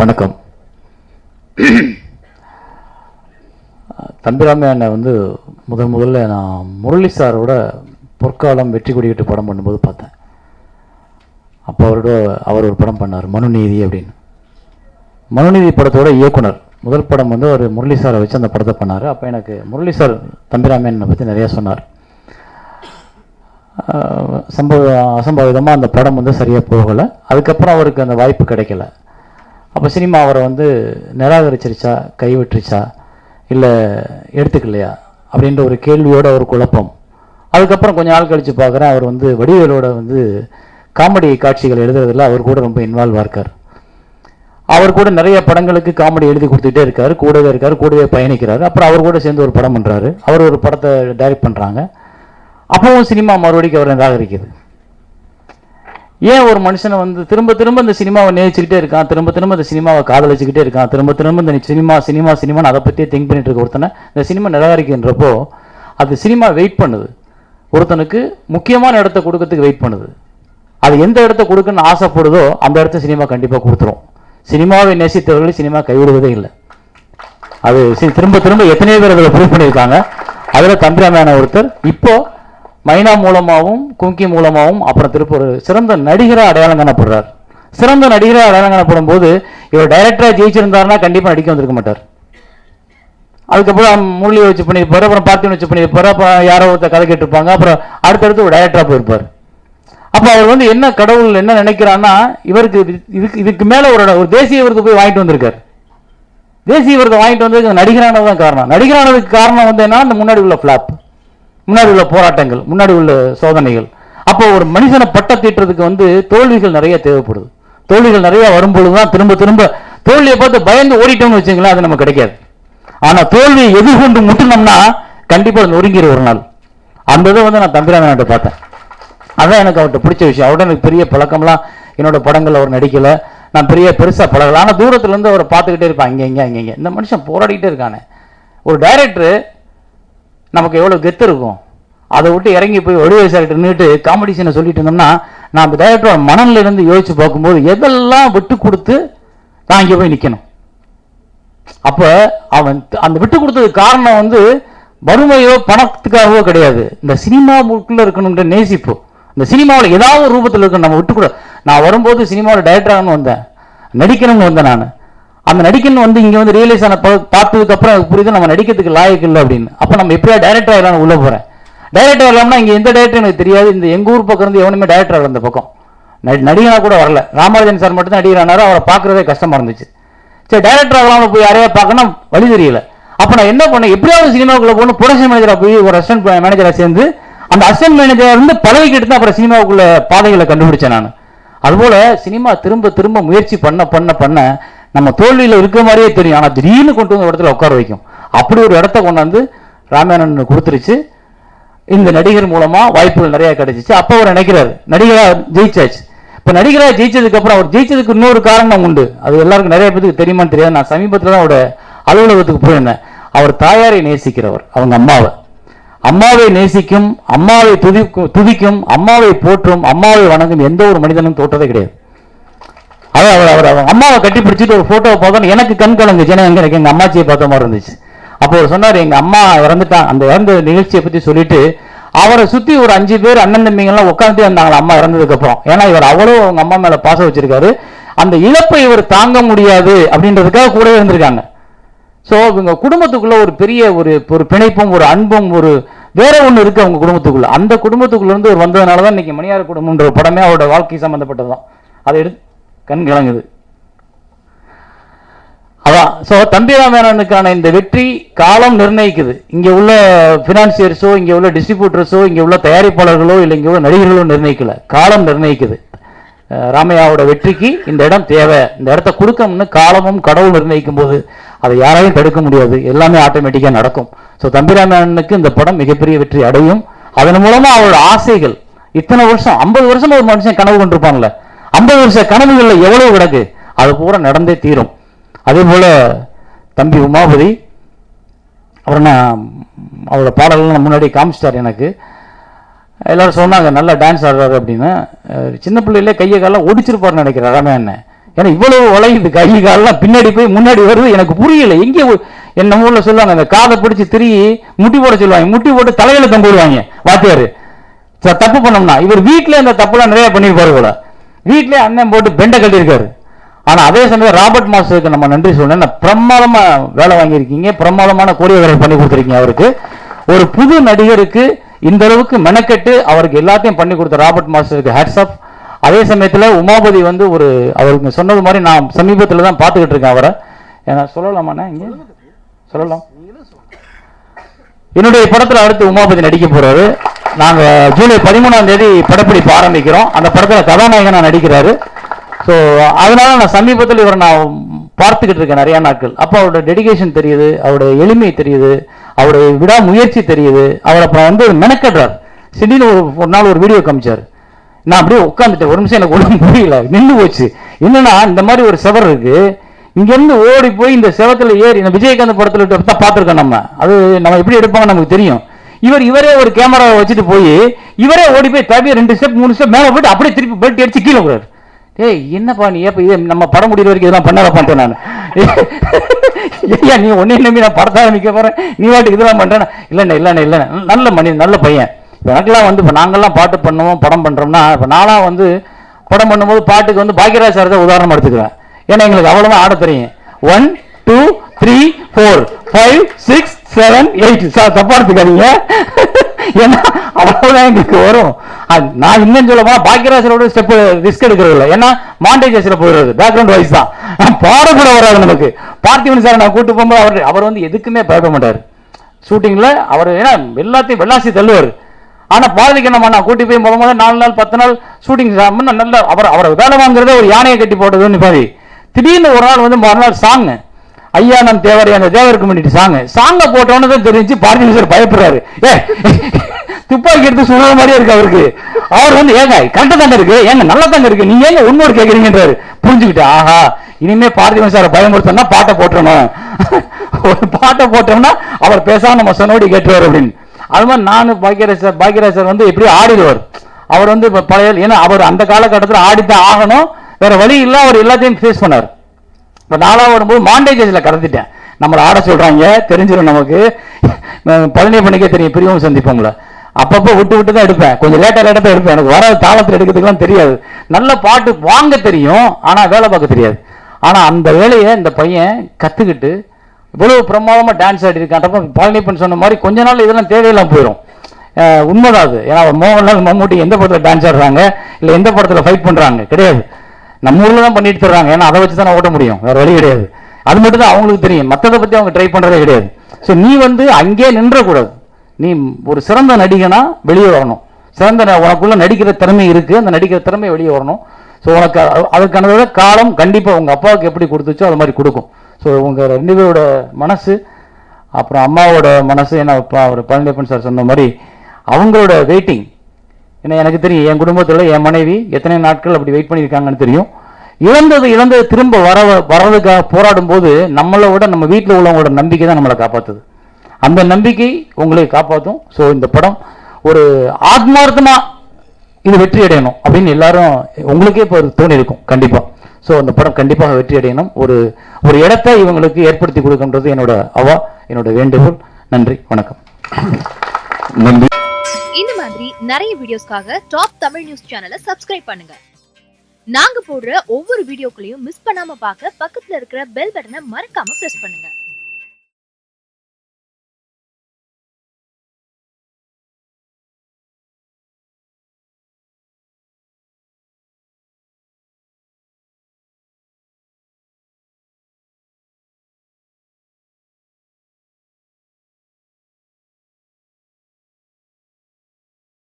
வணக்கம். தம்பிராமே அண்ணன் வந்து முதல் முதல்ல நான் முரளி சாரோட பொற்காலம் வெற்றி கொடிக்கிட்டு படம் பண்ணும்போது பார்த்தேன். அப்போ அவரோட அவர் ஒரு படம் பண்ணார் மனுநீதி அப்படின்னு. மனுநீதி படத்தோட இயக்குனர். முதல் படம் வந்து அவர் முரளி சாரை வச்சு அந்த படத்தை பண்ணார். அப்போ எனக்கு முரளி சார் தம்பிராமேனை பற்றி நிறையா சொன்னார். சம்பவ அசம்பாவிதமாக அந்த படம் வந்து சரியாக போகலை. அதுக்கப்புறம் அவருக்கு அந்த வாய்ப்பு கிடைக்கல. அப்போ சினிமா அவரை வந்து நிராகரிச்சிருச்சா? கைவிட்டுருச்சா? இல்லை எடுத்துக்கலையா? அப்படின்ற ஒரு கேள்வியோட ஒரு குழப்பம். அதுக்கப்புறம் கொஞ்சம் நாள் கழித்து பார்க்குறேன் அவர் வந்து வடிவேலோட வந்து காமெடி காட்சிகள் எழுதுறதில் அவர் கூட ரொம்ப இன்வால்வாக இருக்கார். அவர் கூட நிறைய படங்களுக்கு காமெடி எழுதி கொடுத்துட்டே இருக்கார் கூடவே இருக்கார் கூடவே பயணிக்கிறார். அப்புறம் அவர் கூட சேர்ந்து ஒரு படம் பண்ணுறாரு அவர் ஒரு படத்தை டைரக்ட் பண்ணுறாங்க அப்பவும் சினிமா மறுபடியும் அவரை நிராகரிக்குது ஏன் ஒரு மனுஷனை வந்து திரும்ப திரும்ப இந்த சினிமாவை நேசிச்சுக்கிட்டே இருக்கான் திரும்ப திரும்ப இந்த சினிமாவை காதலிச்சுக்கிட்டே இருக்கான் திரும்ப திரும்ப இந்த சினிமா சினிமா சினிமான்னு அதை பற்றியே திங்க் பண்ணிட்டு இருக்க ஒருத்தனை இந்த சினிமா நிராகரிக்கின்றப்போ அது சினிமா வெயிட் பண்ணுது. ஒருத்தனுக்கு முக்கியமான இடத்த கொடுக்கறதுக்கு வெயிட் பண்ணுது. அது எந்த இடத்த கொடுக்குன்னு ஆசைப்படுதோ அந்த இடத்த சினிமா கண்டிப்பாக கொடுத்துரும். சினிமாவை நேசித்தவர்கள் சினிமா கைவிடுவதே இல்லை. அது திரும்ப திரும்ப எத்தனையோ பேர் அதில் ப்ரூவ் பண்ணியிருக்காங்க. அதில் தம்பிராமையான ஒருத்தர் இப்போது மைனா மூலமாகவும் கும்கி மூலமாகவும் அப்புறம் திருப்பூர் சிறந்த நடிகராக அடையாளம் காணப்படுறார். சிறந்த நடிகராக அடையாளம் காணப்படும் போது இவர் டைரக்டராக ஜெயிச்சிருந்தாருன்னா கண்டிப்பாக நடிக்க வந்திருக்க மாட்டார். அதுக்கப்புறம் முரளியை வச்சு பண்ணியிருப்பாரு அப்புறம் பார்த்திவன் வச்சு பண்ணியிருப்பாரு அப்புறம் யாரோ ஒருத்தர் கதை கேட்டிருப்பாங்க அப்புறம் அடுத்தடுத்து ஒரு டைரக்டராக போயிருப்பார். அப்போ அவர் வந்து என்ன கடவுள் என்ன நினைக்கிறான்னா இவருக்கு இது- இதுக்கு இதுக்கு மேலே ஒரு ஒரு தேசிய விருது போய் வாங்கிட்டு வந்திருக்கார். தேசிய விருது வாங்கிட்டு வந்ததுக்கு நடிகரானது தான் காரணம். நடிகரானதுக்கு காரணம் வந்து என்ன அந்த முன்னாடி உள்ள ஃப்ளாப் முன்னாடி உள்ள போராட்டங்கள் முன்னாடி உள்ள சோதனைகள். அப்போ ஒரு மனுஷனை பட்ட தீட்டுறதுக்கு வந்து தோல்விகள் நிறைய தேவைப்படுது. தோல்விகள் நிறைய வரும்பொழுது தான் திரும்ப திரும்ப தோல்வியை பார்த்து பயந்து ஓடிட்டோம்னு வச்சுங்களேன் அது நமக்கு கிடைக்காது. ஆனால் தோல்வியை எதிர்கொண்டு முட்டினோம்னா கண்டிப்பாக அது நொறுங்கிற ஒரு நாள். அந்த இதை வந்து நான் தம்பிராமன்ட்ட பார்த்தேன். அதான் எனக்கு அவர்கிட்ட பிடிச்ச விஷயம். அவர்கிட்ட எனக்கு பெரிய பழக்கம்லாம் என்னோட படங்கள் அவர் நடிக்கலை. நான் பெரிய பெருசாக பழகலை. ஆனால் தூரத்துலேருந்து அவரை பார்த்துக்கிட்டே இருப்பேன். அங்கே இங்கே அங்க இந்த மனுஷன் போராடிக்கிட்டே இருக்கானே. ஒரு டைரக்டர் நமக்கு எவ்வளோ கெத்து இருக்கும்? அதை விட்டு இறங்கி போய் ஒளிவை சார்கிட்ட நின்றுட்டு காம்படிஷனை சொல்லிட்டு இருந்தோம்னா நான் அந்த டைரக்டரோட மனநில இருந்து யோசிச்சு பார்க்கும்போது எதெல்லாம் விட்டு கொடுத்து நான் இங்கே போய் நிற்கணும் அப்போ அவன் அந்த விட்டு கொடுத்ததுக்கு காரணம் வந்து வறுமையோ பணத்துக்காகவோ கிடையாது. இந்த சினிமா சினிமாவுக்குள்ள இருக்கணுன்ற நேசிப்பு. இந்த சினிமாவில் ஏதாவது ஒரு ரூபத்தில் இருக்கணும். நம்ம விட்டு கூட. நான் வரும்போது சினிமாவில் டைரக்டராகனு வந்தேன். நடிக்கணும்னு வந்தேன் நான். அந்த நடிக்கணும் வந்து இங்கே வந்து ரியலைஸ் ஆன ப- பார்த்ததுக்கு அப்புறம் எனக்கு புரியுது நம்ம நடிக்கிறதுக்கு லாயக்கு இல்லை அப்படின்னு. அப்போ நம்ம எப்படியா டைரக்டர் ஆகலாம் உள்ளே போகிறேன் டைரக்டர் ஆகலாம்னா இங்கே எந்த டேரக்டர் எனக்கு தெரியாது. இந்த எங்கள் ஊர் பக்கம் இருந்து எவனுமே டைரக்டர் ஆகல அந்த பக்கம். நடி- நடிகனா கூட வரல. ராமராஜன் சார் மட்டும் தான் நடிகர் ஆனாரு. அவரை பார்க்குறதே கஷ்டமாக இருந்துச்சு. சரி டைரக்டர் ஆகலாம்னு போய் யாரையா பார்க்கணும் வழி தெரியல. அப்போ நான் என்ன பண்ணேன்? எப்படியாவது சினிமாவுக்குள்ளே போகணும். ப்ரொடக்ஷன் மேனேஜராக போய் ஒரு அசிஸ்டன்ட் மேனேஜராக சேர்ந்து அந்த அசிஸ்டன்ட் மேனேஜரா இருந்து பதவிக்கிட்டு தான் அப்புறம் சினிமாவுக்குள்ள பாதைகளை கண்டுபிடிச்சேன் நான். அதுபோல் சினிமா திரும்ப திரும்ப முயற்சி பண்ண பண்ண பண்ண நம்ம தோல்வியில் இருக்க மாதிரியே தெரியும். ஆனால் திடீர்னு கொண்டு வந்து ஒரு இடத்துல உட்கார வைக்கும். அப்படி ஒரு இடத்த கொண்டாந்து ராமாயணன் கொடுத்துருச்சு. இந்த நடிகர் மூலமாக வாய்ப்புகள் நிறையா கிடைச்சிச்சு. அப்போ அவர் நினைக்கிறார் நடிகராக ஜெயிச்சாச்சு. இப்போ நடிகராக ஜெயிச்சதுக்கப்புறம் அவர் ஜெயிச்சதுக்கு இன்னொரு காரணம் உண்டு. அது எல்லாருக்கும் நிறைய பேருக்கு தெரியுமான்னு தெரியாது. நான் சமீபத்தில் தான் அவரோட அலுவலகத்துக்கு போயிருந்தேன். அவர் தாயாரை நேசிக்கிறவர் அவங்க அம்மாவை. அம்மாவை நேசிக்கும் அம்மாவை துதிக்கும் துதிக்கும் அம்மாவை போற்றும் அம்மாவை வணங்கும் எந்த ஒரு மனிதனும் தோற்றதே கிடையாது. அது அவர் அவர் அவங்க அம்மாவை கட்டி பிடிச்சிட்டு ஒரு போட்டோவை பார்த்தோம் எனக்கு கண் கலங்குச்சு ஏன்னா எனக்கு எங்க அம்மாச்சியை பார்த்த மாதிரி இருந்துச்சு. அப்போ அவர் சொன்னார் எங்க அம்மா இறந்துட்டான் அந்த இறந்த நிகழ்ச்சியை பத்தி சொல்லிட்டு அவரை சுத்தி ஒரு அஞ்சு பேர் அண்ணன் தம்பிங்கெல்லாம் உட்காந்துட்டே இருந்தாங்களா அம்மா இறந்ததுக்கு அப்புறம் ஏன்னா இவர் அவ்வளோ அவங்க அம்மா மேல பாசம் வச்சிருக்காரு. அந்த இழப்பை இவர் தாங்க முடியாது அப்படின்றதுக்காக கூடவே இருந்திருக்காங்க. ஸோ இவங்க குடும்பத்துக்குள்ள ஒரு பெரிய ஒரு ஒரு பிணைப்பும் ஒரு அன்பும் ஒரு வேற ஒன்று இருக்கு அவங்க குடும்பத்துக்குள்ள. அந்த குடும்பத்துக்குள்ள இருந்து ஒரு வந்ததுனால தான் இன்னைக்கு மணியார் குடும்பம்ன்ற ஒரு படமே அவரோட வாழ்க்கை சம்பந்தப்பட்டதுதான். அதை எடுத்து கண் கலங்குது. அதான் ஸோ தம்பிராமேனனுக்கான இந்த வெற்றி காலம் நிர்ணயிக்குது. இங்கே உள்ள ஃபினான்சியர்ஸோ இங்கே உள்ள டிஸ்ட்ரிபியூட்டர்ஸோ இங்கே உள்ள தயாரிப்பாளர்களோ இல்லை இங்கே உள்ள நடிகர்களோ நிர்ணயிக்கல. காலம் நிர்ணயிக்குது. ராமையாவோட வெற்றிக்கு இந்த இடம் தேவை. இந்த இடத்த கொடுக்கணும்னு காலமும் கடவுள் நிர்ணயிக்கும் போது அதை யாராலையும் தடுக்க முடியாது. எல்லாமே ஆட்டோமேட்டிக்காக நடக்கும். ஸோ தம்பிராமனுக்கு இந்த படம் மிகப்பெரிய வெற்றி அடையும். அதன் மூலமாக அவரோட ஆசைகள் இத்தனை வருஷம் ஐம்பது வருஷம் ஒரு மனுஷன் கனவு கொண்டிருப்பான்ல. ஐம்பது வருஷ கனவுகளில் எவ்வளவு கிடக்கு? அது பூரா நடந்தே தீரும். அதே போல் தம்பி உமாபதி அப்புறம் நான் அவரோட பாடல்கள் முன்னாடி காமிச்சிட்டார் எனக்கு. எல்லாரும் சொன்னாங்க நல்லா டான்ஸ் ஆடுறாரு அப்படின்னு. சின்ன பிள்ளையிலே கையை காலெலாம் ஒடிச்சிருப்பாருன்னு நினைக்கிறேன் ரமே என்ன. ஏன்னா இவ்வளவு உழையுது கை காலெல்லாம் பின்னாடி போய் முன்னாடி வருது எனக்கு புரியல. எங்கே ஒ- என் சொல்லுவாங்க அந்த காதை பிடிச்சி திரும்பி முட்டி போட சொல்லுவாங்க. முட்டி போட்டு தலையில் தொங்க விடுவாங்க ச- தப்பு பண்ணோம்னா இவர் வீட்டில் இந்த தப்புலாம் நிறையா பண்ணிருப்பாரு போல. வீட்லயே அண்ணன் போட்டு பெண்டை கட்டியிருக்காரு. ஆனா அதே சமயம் ராபர்ட் மாஸ்டருக்கு நம்ம நன்றி சொல்லணும். பிரமாதமா வேலை வாங்கியிருக்கீங்க. பிரமாதமான கோரியோகிராஃபர் பண்ணி கொடுத்துருக்கீங்க அவருக்கு. ஒரு புது நடிகருக்கு இந்த அளவுக்கு மெனக்கெட்டு அவருக்கு எல்லாத்தையும் பண்ணி கொடுத்த ராபர்ட் மாஸ்டருக்கு ஹேட்ஸ் ஆஃப் அதே சமயத்துல உமாபதி வந்து ஒரு அவருக்கு சொன்னது மாதிரி நான் சமீபத்துல தான் பார்த்துக்கிட்டு இருக்கேன் அவரை. ஏன்னா சொல்லலாமாண்ணா இங்க? சொல்லலாம். என்னுடைய படத்துல அடுத்து உமாபதி நடிக்க போறாரு. நாங்கள் ஜூலை பதிமூணாம் தேதி படப்பிடிப்பு ஆரம்பிக்கிறோம். அந்த படத்தில் கதாநாயகனாக நடிக்கிறாரு. ஸோ அதனால நான் சமீபத்தில் இவரை நான் பார்த்துக்கிட்டு இருக்கேன் நிறைய நாட்கள். அப்போ அவரோட டெடிகேஷன் தெரியுது அவருடைய எளிமை தெரியுது அவருடைய விடாமுயற்சி தெரியுது அவர் அப்புறம் வந்து மெனக்கடுறார். சிடின்னு ஒரு ஒரு நாள் ஒரு வீடியோ காமிச்சார். நான் அப்படியே உட்காந்துட்டேன் ஒரு நிமிஷம் எனக்கு ஒன்றும் புரியல. நின்று போச்சு. என்னன்னா இந்த மாதிரி ஒரு செவர் இருக்கு. இங்கேருந்து ஓடி போய் இந்த செவத்தில் ஏறி இந்த விஜயகாந்த் படத்தில் தான் பார்த்துருக்கோம் நம்ம. அது நம்ம எப்படி எடுப்பாங்க நமக்கு தெரியும். இவர் இவரே ஒரு கேமராவை வச்சுட்டு போய் இவரே ஓடி போய் தவிர ரெண்டு ஸ்டெப் மூணு ஸ்டெப் மேலே போயிட்டு அப்படியே திருப்பி பெல்ட் அடிச்சு கீழே போறாரு ஏய் என்னப்பா நீ? ஏப்பா இது நம்ம படம் முடிகிற வரைக்கும் இதெல்லாம் பண்ணாதப்பான்ட்டேன் நான். ஐயா நீ ஒன்னே நம்பி நான் படத்தை ஆரம்பிக்க போகிறேன் நீ வாட்டுக்கு இதெல்லாம் பண்ணுறேன் இல்லைண்ணே இல்லைண்ணே இல்லைண்ணே. நல்ல மனிதன் நல்ல பையன். எனக்குலாம் எனக்கெல்லாம் வந்து இப்போ நாங்கள்லாம் பாட்டு பண்ணுவோம் படம் பண்ணுறோம்னா இப்போ நான்லாம் வந்து படம் பண்ணும்போது பாட்டுக்கு வந்து பாக்கியராஜ் சார் தான் உதாரணம் எடுத்துக்கிறேன் ஏன்னா எங்களுக்கு அவ்வளோதான் ஆட தெரியும். One two three four five six seven eight sir தப்பா எடுத்துக்காதீங்க. ஏன்னா அவ்வளவுதான் எங்களுக்கு வரும். நான் இன்னும் சொல்ல போனா பாக்கியராஜரோட ஸ்டெப் ரிஸ்க் எடுக்கிறது இல்லை. ஏன்னா மாண்டேஜஸ்ல போயிடுறது பேக்ரவுண்ட் வைஸ் தான். பாட கூட வராது நமக்கு. பார்த்திபன் சார் நான் கூட்டு போகும்போது அவர் அவர் வந்து எதுக்குமே பயப்பட மாட்டார். ஷூட்டிங்ல அவர் ஏன்னா எல்லாத்தையும் வெள்ளாசி தள்ளுவார். ஆனா பாரதிக்கு என்ன பண்ணா கூட்டி போய் முத முத நாலு நாள் பத்து நாள் ஷூட்டிங் நல்ல அவர் அவர் வேலை வாங்குறதே ஒரு யானையை கட்டி போட்டதுன்னு பாதி. திடீர்னு ஒரு நாள் வந்து மறுநாள் சாங் ஐயா நம் தேவரை அந்த தேவர் கம்யூனிட்டி சாங் சாங்கை போட்டோன்னு தான் தெரிஞ்சு பாரதி சார் பயப்படுறாரு. ஏ துப்பாக்கி எடுத்து சுடுற மாதிரியே இருக்கு அவருக்கு. அவர் வந்து ஏங்க கண்ட தாங்க இருக்கு. ஏங்க நல்லா தாங்க இருக்கு. நீங்க ஏங்க உண்மையோடு கேக்குறீங்கன்றாரு. புரிஞ்சுக்கிட்டு ஆஹா இனிமே பார்த்திபன் சார் பயமுறுத்தோம்னா பாட்டை போட்டுறணும். ஒரு பாட்டை போட்டோம்னா அவர் பேசாம நம்ம சொன்னோடி கேட்டுவார் அப்படின்னு. அது மாதிரி நானும் பாக்கியராஜர் சார் சார் வந்து எப்படி ஆடிடுவார். அவர் வந்து பழைய ஏன்னா அவர் அந்த காலகட்டத்தில் ஆடித்தான் ஆகணும். வேற வழி இல்லை அவர் எல்லாத்தையும் ஃபேஸ் பண்ணார். இப்போ நாலாவது வரும்போது மாண்டேஜில் கடத்திட்டேன் நம்மளை ஆட சொல்கிறாங்க தெரிஞ்சிடும் நமக்கு. பழனி பண்ணிக்கே தெரியும் பிரியவும் சந்திப்போம்ல. அப்பப்போ விட்டு விட்டு தான் எடுப்பேன். கொஞ்சம் லேட்டாக லேட்டாக தான் எடுப்பேன். எனக்கு வர தாளத்தில் எடுக்கிறதுக்குலாம் தெரியாது. நல்ல பாட்டு வாங்க தெரியும் ஆனால் வேலை பார்க்க தெரியாது. ஆனால் அந்த வேலையை இந்த பையன் கற்றுக்கிட்டு இவ்வளோ பிரமாதமாக டான்ஸ் ஆடிருக்கான்றப்ப பழனிப்பன் சொன்ன மாதிரி கொஞ்ச நாள் இதெல்லாம் தேவையெல்லாம் போயிடும் உண்மைதான் அது. ஏன்னா மோகன்லால் மம்மூட்டி எந்த படத்தில் டான்ஸ் ஆடுறாங்க இல்லை எந்த படத்தில் ஃபைட் பண்ணுறாங்க கிடையாது. நம்ம ஊரில் தான் பண்ணிட்டு தர்றாங்க ஏன்னா அதை வச்சு தான் ஓட்ட முடியும். வேறு வழி கிடையாது. அது மட்டும் தான் அவங்களுக்கு தெரியும். மற்றதை பற்றி அவங்க ட்ரை பண்ணுறதே கிடையாது. ஸோ நீ வந்து அங்கேயே நின்றக்கூடாது. நீ ஒரு சிறந்த நடிகனா வெளியே வரணும். சிறந்த ந- உனக்குள்ள நடிக்கிற திறமை இருக்குது அந்த நடிக்கிற திறமை வெளியே வரணும். ஸோ உனக்கு அதுக்கானதோட காலம் கண்டிப்பாக உங்கள் அப்பாவுக்கு எப்படி கொடுத்துச்சோ அது மாதிரி கொடுக்கும். ஸோ உங்கள் ரெண்டு பேரோட மனசு அப்புறம் அம்மாவோட மனசு என்ன அவர் பழனியப்பன் சார் சொன்ன மாதிரி அவங்களோட வெயிட்டிங் ஏன்னா எனக்கு தெரியும் என் குடும்பத்தில் என் மனைவி எத்தனை நாட்கள் அப்படி வெயிட் பண்ணியிருக்காங்கன்னு தெரியும். இழந்தது இழந்தது திரும்ப வர வர்றதுக்காக போராடும் போது நம்மளை விட நம்ம வீட்டில் உள்ளவங்களோட நம்பிக்கை தான் நம்மளை காப்பாற்றுது அந்த நம்பிக்கை உங்களை காப்பாற்றும் ஸோ இந்த படம் ஒரு ஆத்மார்த்தமாக இது வெற்றி அடையணும் அப்படின்னு எல்லாரும் உங்களுக்கே இப்போ தோணி இருக்கும் கண்டிப்பாக ஸோ அந்த படம் கண்டிப்பாக வெற்றி அடையணும். ஒரு ஒரு இடத்தை இவங்களுக்கு ஏற்படுத்தி கொடுக்கின்றது என்னோட அவா என்னோட வேண்டுகோள். நன்றி வணக்கம். நன்றி. இந்த மாதிரி நிறைய வீடியோஸ்க்காக டாப் தமிழ் நியூஸ் சேனலை சப்ஸ்கிரைப் பண்ணுங்க. நாங்க போடுற ஒவ்வொரு வீடியோக்களையும் மிஸ் பண்ணாம பார்க்க பக்கத்துல இருக்கிற பெல் பட்டனை மறக்காம பிரஸ் பண்ணுங்க.